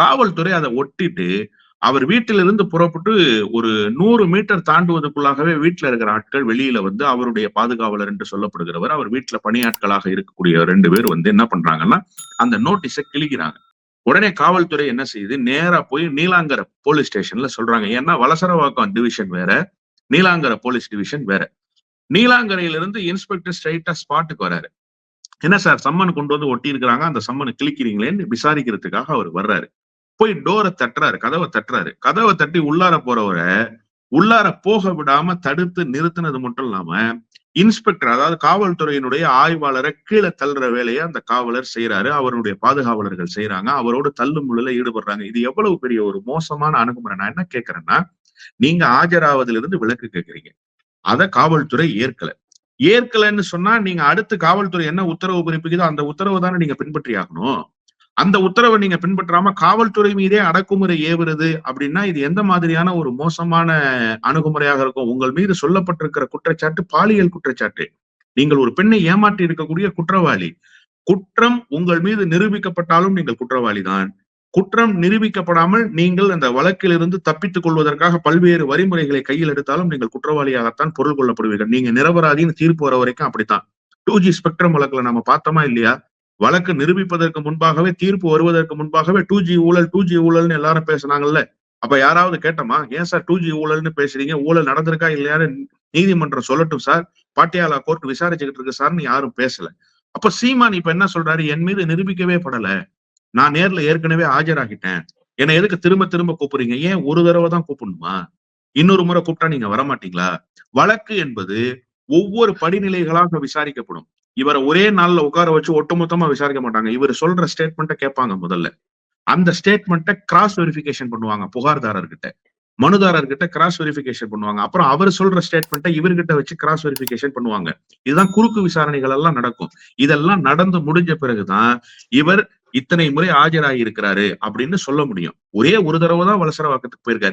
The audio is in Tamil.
காவல்துறை அதை ஒட்டிட்டு அவர் வீட்டிலிருந்து புறப்பட்டு ஒரு நூறு மீட்டர் தாண்டுவதற்குள்ளாகவே வீட்டில் இருக்கிற ஆட்கள் வெளியில வந்து அவருடைய பாதுகாவலர் என்று சொல்லப்படுகிறவர் அவர் வீட்டுல பணியாட்களாக இருக்கக்கூடிய ரெண்டு பேர் வந்து என்ன பண்றாங்கன்னா அந்த நோட்டீஸை கிழிக்கிறாங்க. உடனே காவல்துறை என்ன செய்யுது? நேரா போய் நீலாங்கர போலீஸ் ஸ்டேஷன்ல சொல்றாங்க. ஏன்னா வலசரவாக்கம் டிவிஷன் வேற நீலாங்கர போலீஸ் டிவிஷன் வேற. நீலாங்கரையிலிருந்து இன்ஸ்பெக்டர் ஸ்ட்ரைட்டா ஸ்பாட்டுக்கு வராரு. என்ன சார் சம்மன் கொண்டு வந்து ஒட்டி இருக்கிறாங்க அந்த சம்மனை கிழிக்கிறீங்களேன்னு விசாரிக்கிறதுக்காக அவர் வர்றாரு. போய் டோரை தட்டுறாரு கதவை தட்டுறாரு. கதவை தட்டி உள்ளார போறவரை உள்ளார போக விடாம தடுத்து நிறுத்தினது மட்டும் இல்லாம இன்ஸ்பெக்டர் அதாவது காவல்துறையினுடைய ஆய்வாளரை கீழே தள்ளுற வேலையை அந்த காவலர் செய்யறாரு அவருடைய பாதுகாவலர்கள் செய்யறாங்க அவரோட தள்ளும் முழுல ஈடுபடுறாங்க. இது எவ்வளவு பெரிய ஒரு மோசமான அணுகுமுறை நான் என்ன கேட்கிறேன்னா நீங்க ஆஜராவதிலிருந்து விலக்கு கேட்கறீங்க. அத காவல்துறை ஏற்கல. ஏற்கலன்னு சொன்னா நீங்க அடுத்து காவல்துறை என்ன உத்தரவு பிறப்பிக்குதோ அந்த உத்தரவு தானே நீங்க பின்பற்றி ஆகணும் அந்த உத்தரவை நீங்க பின்பற்றாம காவல்துறை மீதே அடக்குமுறை ஏவுறது அப்படின்னா இது எந்த மாதிரியான ஒரு மோசமான அணுகுமுறையாக இருக்கும்? உங்கள் மீது சொல்லப்பட்டிருக்கிற குற்றச்சாட்டு பாலியல் குற்றச்சாட்டு. நீங்கள் ஒரு பெண்ணை ஏமாற்றி இருக்கக்கூடிய குற்றவாளி. குற்றம் உங்கள் மீது நிரூபிக்கப்பட்டாலும் நீங்கள் குற்றவாளி தான் குற்றம் நிரூபிக்கப்படாமல் நீங்கள் அந்த வழக்கிலிருந்து தப்பித்துக் கொள்வதற்காக பல்வேறு வரிமுறைகளை கையில் எடுத்தாலும் நீங்கள் குற்றவாளியாகத்தான் பொருள் கொள்ளப்படுவீர்கள். நீங்க நிரபராதின்னு தீர்ப்பு வர வரைக்கும் அப்படித்தான். டூ ஜி ஸ்பெக்ட்ரம் வழக்குல நம்ம பார்த்தோமா இல்லையா? வழக்கு நிரூபிப்பதற்கு முன்பாகவே தீர்ப்பு வருவதற்கு முன்பாகவே டூ ஜி ஊழல் டூ ஜி ஊழல்னு எல்லாரும் பேசுனாங்கல்ல? அப்ப யாராவது கேட்டோமா ஏன் சார் டூ ஜி ஊழல்னு பேசுறீங்க? ஊழல் நடந்திருக்கா இல்லையான்னு நீதிமன்றம் சொல்லட்டும் சார். பாட்டியாலா கோர்ட் விசாரிச்சுக்கிட்டு இருக்கு சார்னு யாரும் பேசல. அப்ப சீமான் இப்ப என்ன சொல்றாரு? என் மீது நிரூபிக்கவே படல. நான் நேர்ல ஏற்கனவே ஆஜராகிட்டேன். என்னை எதுக்கு திரும்ப திரும்ப கூப்பிடுறீங்க? ஏன் ஒரு தடவை தான் கூப்பிடணுமா? இன்னொரு முறை கூப்பிட்டா நீங்க வரமாட்டீங்களா? வழக்கு என்பது ஒவ்வொரு படிநிலைகளாக விசாரிக்கப்படும். இவரை ஒரே நாள்ல உட்கார வச்சு ஒட்டுமொத்தமா விசாரிக்க மாட்டாங்க. இவர் சொல்ற ஸ்டேட்மெண்ட்டை கேட்பாங்க முதல்ல. அந்த ஸ்டேட்மெண்ட்டை கிராஸ் வெரிஃபிகேஷன் பண்ணுவாங்க புகார்தாரர்கிட்ட. மனுதாரர்கிட்ட கிராஸ் வெரிஃபிகேஷன் பண்ணுவாங்க. அப்புறம் அவர் சொல்ற ஸ்டேட்மெண்ட்டை இவர்கிட்ட வச்சு கிராஸ் வெரிஃபிகேஷன் பண்ணுவாங்க. இதுதான் குறுக்கு விசாரணைகள் எல்லாம் நடக்கும். இதெல்லாம் நடந்து முடிஞ்ச பிறகுதான் இவர் இத்தனை முறை ஆஜராகி இருக்கிறாரு அப்படின்னு சொல்ல முடியும். ஒரே ஒரு தடவை தான் வலசரவாக்கத்துக்கு போயிருக்காரு.